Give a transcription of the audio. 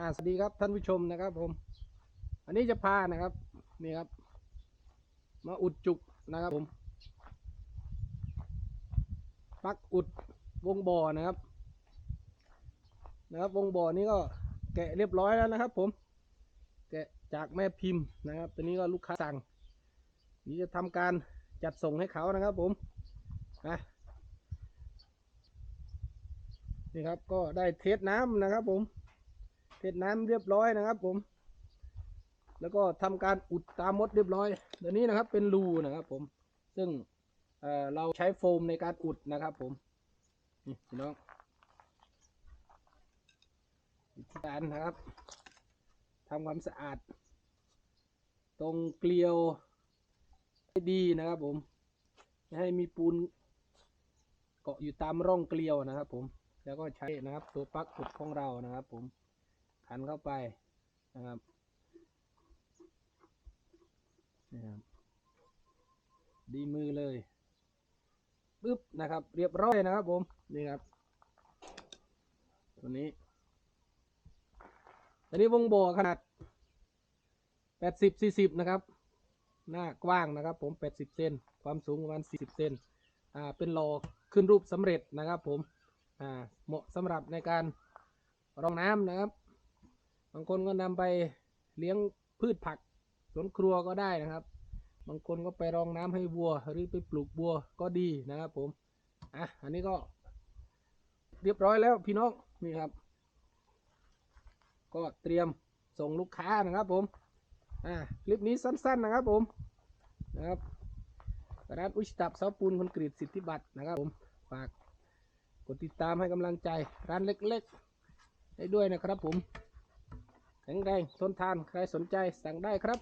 อ่าสวัสดีครับท่านผู้ชมนะครับ ผม อันนี้จะพานะครับนี่ครับ มาอุดจุกนะครับผมปักอุดวงบ่อนะครับ นะครับ วงบ่อนี้ก็แกะเรียบร้อยแล้วนะครับ ผม แกะจากแม่พิมพ์นะครับตัวนี้ก็ลูกค้าสั่งนี่จะทำการจัดส่งให้เขานะครับ ผมนะนี่ครับก็ได้เทสน้ำนะครับ ผม เทสน้ำเรียบร้อยนะครับ ผม แล้วก็ทำการอุดตามมดเรียบร้อยเดี๋ยวนี้นะครับเป็นรูนะครับ ผม ซึ่งเเราใช้โฟมในการอุดนะครับ ผมนี่พี่น้องวิธีการนะครับทำความสะอาด ตรงเกลียวให้ดีนะครับผมไม่ให้มีปูนเกาะอยู่ตามร่องเกลียวนะครับ ผม แล้วก็ใช้นะครับตัวปลั๊กอุดของเรานะครับ ผม ขันเข้าไปนะครับนี่ครับดีมือเลยปึ๊บนะครับ เรียบร้อยนะครับผมนี่ครับ ตัวนี้ตัวนี้วงโบขนาด 80 40 นะครับ หน้ากว้างนะครับ ผม 80 เซนความสูงประมาณ 40 เซนอ่าเป็นรอขึ้นรูปสำเร็จนะครับผมอ่าเหมาะสำหรับในการรองน้ำนะครับ บางคนก็นำไปเลี้ยงพืชผักสวนครัวก็ได้นะครับ บางคนก็ไปรองน้ำให้วัว หรือไปปลูกบัวก็ดีนะครับผมอะอันนี้ก็ เรียบร้อยแล้วพี่น้องนี่ครับ ก็เตรียมส่งลูกค้านะครับผมอ่าคลิปนี้สั้น ๆ นะครับผมนะครับร้านอุชตับเสาปูนคอนกรีตสิทธิบัตรนะครับผมฝากกดติดตามให้กำลังใจร้านเล็ก ๆ ได้ด้วยนะครับผม แข็งแรงทนทานใครสนใจสั่งได้ครับ